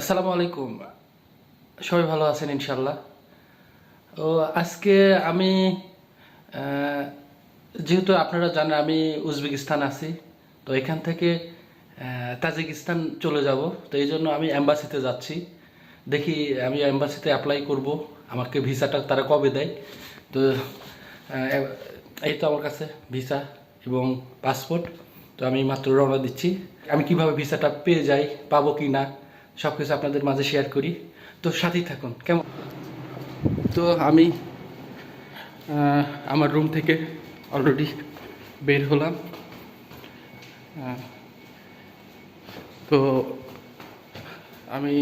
আসসালামু আলাইকুম। সবাই ভালো আছেন ইনশাল্লাহ ও, আজকে আমি যেহেতু আপনারা জানেন আমি উজবেকিস্তান আছি, তো এখান থেকে তাজিকিস্তান চলে যাব, তো এই জন্য আমি অ্যাম্বাসিতে যাচ্ছি। দেখি আমি অ্যাম্বাসিতে অ্যাপ্লাই করব, আমাকে ভিসাটা তারা কবে দেয়। তো এই তো আমার কাছে ভিসা এবং পাসপোর্ট, তো আমি মাত্র রওনা দিচ্ছি। আমি কীভাবে ভিসাটা পেয়ে যাই, পাবো কি না সব কিছু আপনাদের মাঝে শেয়ার করি। তো সাথেই থাকুন, কেমন? তো আমি আমার রুম থেকে অলরেডি বের হলাম। তো আমি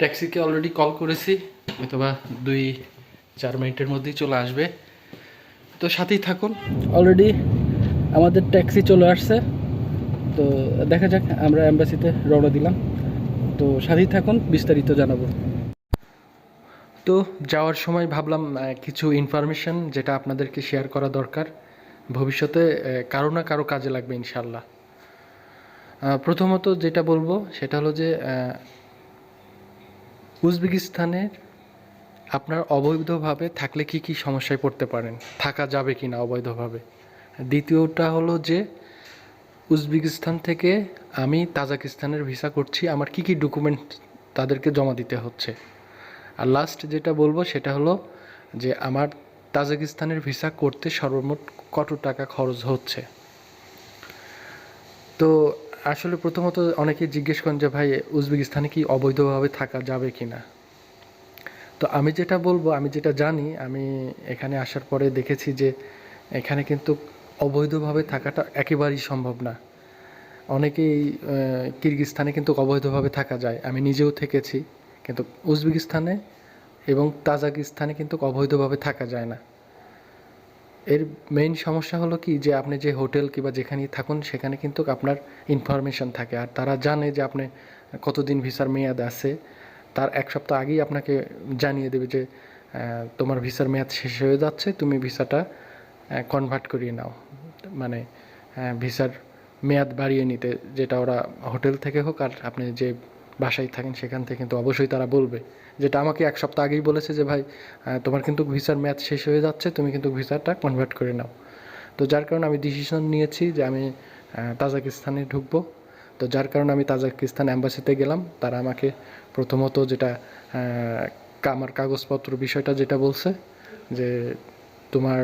ট্যাক্সিকে অলরেডি কল করেছি, অথবা দুই, চার মিনিটের মধ্যেই চলে আসবে। তো সাথেই থাকুন অলরেডি আমাদের ট্যাক্সি চলে আসছে। তো দেখা যাক, আমরা অ্যাম্বাসিতে রওনা দিলাম। তো সাথেই থাকুন, বিস্তারিত জানাব। তো যাওয়ার সময় ভাবলাম কিছু ইনফরমেশন যেটা আপনাদেরকে শেয়ার করা দরকার। ভবিষ্যতে কারও না কারও কাজে লাগবে ইনশাল্লাহ প্রথমত যেটা বলব, সেটা হলো যে উজবেকিস্তানের আপনার অবৈধভাবে থাকলে কি কি সমস্যায় পড়তে পারেন? থাকা যাবে কি না অবৈধভাবে? দ্বিতীয়টা হলো যে উজবেকিস্তান থেকে আমি তাজাকিস্তানের ভিসা করছি। আমার কি কি ডকুমেন্ট তাদেরকে জমা দিতে হচ্ছে? আর লাস্ট যেটা বলব সেটা হলো যে আমার তাজাকিস্তানের ভিসা করতে সর্বমোট কত টাকা খরচ হচ্ছে? তো আসলে প্রথমত অনেকে জিজ্ঞেস করেন যে, ভাই, উজবেকিস্তানে কি অবৈধভাবে থাকা যাবে কি না তো আমি যেটা বলব, আমি যেটা জানি, আমি এখানে আসার পরে দেখেছি যে এখানে কিন্তু অবৈধভাবে থাকাটা একেবারেই সম্ভব না। অনেকেই কিরগিস্তানে কিন্তু অবৈধভাবে থাকা যায়। আমি নিজেও থেকেছি, কিন্তু উজবেকিস্তানে এবং তাজাকিস্তানে কিন্তু অবৈধভাবে থাকা যায় না। এর মেইন সমস্যা হলো কি যে আপনি যে হোটেল কিংবা যেখানেই থাকুন, সেখানে কিন্তু আপনার ইনফরমেশন থাকে। আর তারা জানে যে আপনি কতদিন ভিসার মেয়াদ আছে। তার এক সপ্তাহ আগেই আপনাকে জানিয়ে দেবে যে তোমার ভিসার মেয়াদ শেষ হয়ে যাচ্ছে, তুমি ভিসাটা কনভার্ট করিয়ে নাও। মানে ভিসার মেয়াদ বাড়িয়ে নিতে, যেটা ওরা হোটেল থেকে হোক, আর আপনি যে বাসায় থাকেন সেখান থেকে কিন্তু অবশ্যই তারা বলবে। যেটা আমাকে এক সপ্তাহ আগেই বলেছে যে, ভাই তোমার কিন্তু ভিসার মেয়াদ শেষ হয়ে যাচ্ছে, তুমি কিন্তু ভিসাটা কনভার্ট করে নাও। তো যার কারণে আমি ডিসিশন নিয়েছি যে, আমি তাজাকিস্তানে ঢুকবো। তো যার কারণে আমি তাজাকিস্তান অ্যাম্বাসিতে গেলাম। তারা আমাকে প্রথমত যেটা আমার কাগজপত্র বিষয়টা যেটা বলছে, যে তোমার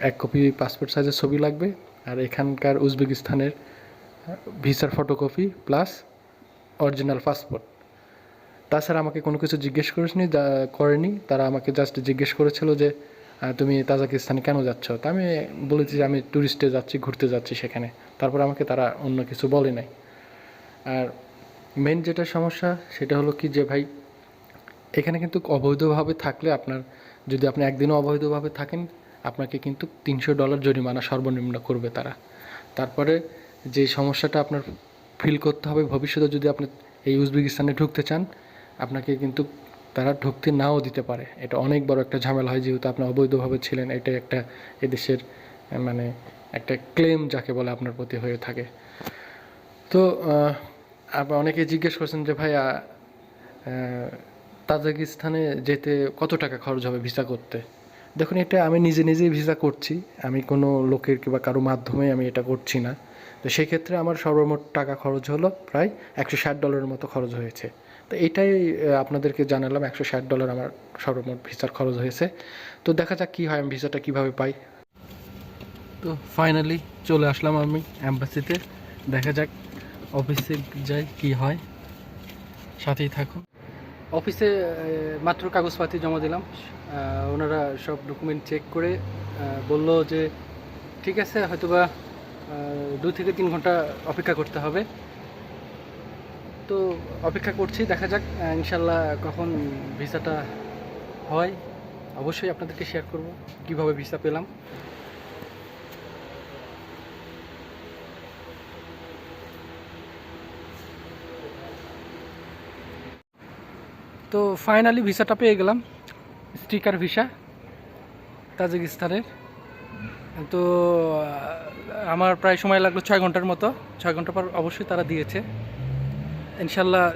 এক কপি পাসপোর্ট সাইজের ছবি লাগবে আর এখানকার উজবেকিস্তানের ভিসার ফটোকপি প্লাস অরিজিনাল পাসপোর্ট তাছাড়া আমাকে কোনো কিছু জিজ্ঞেস করিসনি, যা- করেনি, তারা আমাকে জাস্ট জিজ্ঞেস করেছিল যে তুমি তাজাকিস্তানে কেন যাচ্ছ? তা আমি বলেছি যে আমি ট্যুরিস্টে যাচ্ছি, ঘুরতে যাচ্ছি সেখানে। তারপর আমাকে তারা অন্য কিছু বলে নাই। আর মেন যেটা সমস্যা, সেটা হলো কি যে ভাই, এখানে কিন্তু অবৈধভাবে থাকলে আপনার, যদি আপনি একদিনও অবৈধভাবে থাকেন আপনাকে কিন্তু তিনশো ডলার জরিমানা সর্বনিম্ন করবে তারা। তারপরে যে সমস্যাটা আপনার ফিল করতে হবে, ভবিষ্যতে যদি আপনি এই উজবেকিস্তানে ঢুকতে চান, আপনাকে কিন্তু তারা ঢুকতে নাও দিতে পারে। এটা অনেক বড় একটা ঝামেলা হয়, যেহেতু আপনি অবৈধভাবে ছিলেন, এটা একটা এদেশের মানে একটা ক্লেম যাকে বলে আপনার প্রতি হয়ে থাকে। তো অনেকে জিজ্ঞেস করছেন যে ভাই তাজিকিস্তানে যেতে কত টাকা খরচ হবে ভিসা করতে? দেখুন, এটা আমি নিজে নিজেই ভিসা করছি। আমি কোনো লোকের কিংবা কারও মাধ্যমে আমি এটা করছি না। তো সেই ক্ষেত্রে আমার সর্বমোট টাকা খরচ হলো প্রায় একশো ষাট ডলারের মতো খরচ হয়েছে। তো এটাই আপনাদেরকে জানালাম, একশো ষাট ডলার আমার সর্বমোট ভিসার খরচ হয়েছে। তো দেখা যাক কী হয়, আমি ভিসাটা কীভাবে পাই। তো ফাইনালি চলে আসলাম আমি অ্যাম্বাসিতে দেখা যাক অফিসে যাই কি হয়। সাথেই থাকুন। অফিসে মাত্র কাগজপাতি জমা দিলাম। ওনারা সব ডকুমেন্ট চেক করে বলল যে, ঠিক আছে, হয়তোবা দু থেকে তিন ঘণ্টা অপেক্ষা করতে হবে। তো অপেক্ষা করছি, দেখা যাক ইনশাল্লাহ কখন ভিসাটা হয়। অবশ্যই আপনাদেরকে শেয়ার করব, কীভাবে ভিসা পেলাম। তো ফাইনালি ভিসাটা পেয়ে গেলাম স্টিকার ভিসা তাজিকিস্তানের। তো আমার প্রায় সময় লাগল ছয় ঘণ্টার মতো। ছয় ঘণ্টা পর অবশ্যই তারা দিয়েছে। ইনশাল্লাহ